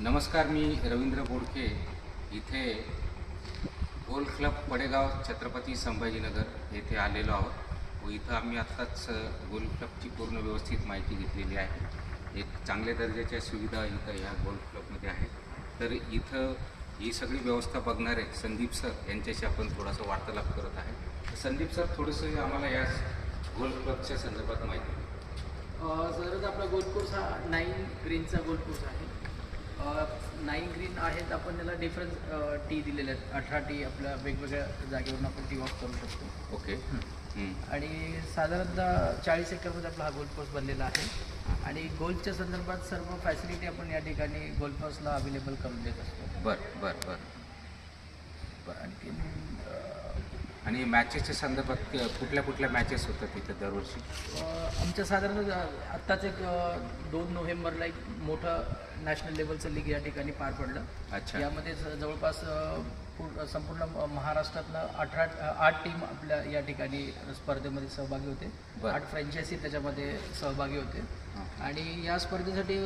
नमस्कार मी रवींद्र बोडके. इथे golf club Padegaon Chhatrapati Sambhajinagar येथे आलेलो आहोत व इथं आम्ही आत्ताच गोल क्लबची पूर्ण व्यवस्थित माहिती घेतलेली आहे. एक चांगल्या दर्जाच्या सुविधा इथं ह्या गोल क्लबमध्ये आहेत. तर इथं ही सगळी व्यवस्था बघणारे संदीप सर यांच्याशी आपण थोडासा वार्तालाप करत आहे. संदीप सर थोडंसं आम्हाला या गोल क्लबच्या संदर्भात माहिती सर आपला गोल कोर्स हा नाईन ग्रीनचा गोल कोर्स आहे. नाईन ग्रीन आहेत आपण त्याला डिफरन्स टी दिलेले आहेत. अठरा टी आपल्या वेगवेगळ्या जागेवरून आपण टी ऑफ करू शकतो. ओके. आणि साधारणतः चाळीस एकरमध्ये आपला हा गोल्फ कोर्स बनलेला आहे. आणि गोल्फच्या संदर्भात सर्व फॅसिलिटी आपण या ठिकाणी गोल्फर्सला अवेलेबल करून देत असतो. बरं बरं बरं. अ, आणि मॅचेसच्या संदर्भात कुठल्या कुठल्या मॅचेस होतात तिथं दरवर्षी? आमच्या साधारण आत्ताच एक दोन नोव्हेंबरला एक मोठं नॅशनल लेवलचं लीग या ठिकाणी पार पडलं अच्छा यामध्ये जवळपास पूर्ण संपूर्ण महाराष्ट्रातनं अठरा आठ टीम आपल्या या ठिकाणी स्पर्धेमध्ये सहभागी होते बरं. आठ फ्रँचायझी त्याच्यामध्ये सहभागी होते. आणि या स्पर्धेसाठी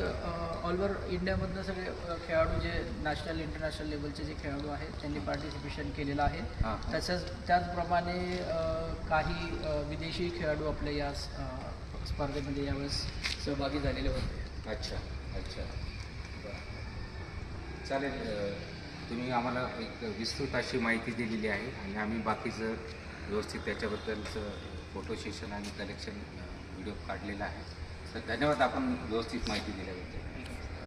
ऑल ओव्हर इंडियामधनं सगळे अ, खेळाडू जे नॅशनल इंटरनॅशनल लेवलचे जे खेळाडू आहेत त्यांनी पार्टिसिपेशन केलेलं आहे हां. तसंच त्याचप्रमाणे अ, काही अ, विदेशी खेळाडू आपल्या या स- अ, स्पर्धेमध्ये यावेळेस सहभागी झालेले होते. अच्छा अच्छा. बरं चालेल अ, तुम्ही आम्हाला एक विस्तृत अशी माहिती दिलेली आहे आणि आम्ही बाकीचं व्यवस्थित त्याच्याबद्दलचं फोटो सेशन आणि कलेक्शन व्हिडिओ काढलेला आहे. तर धन्यवाद आपण व्यवस्थित माहिती दिल्याबद्दल.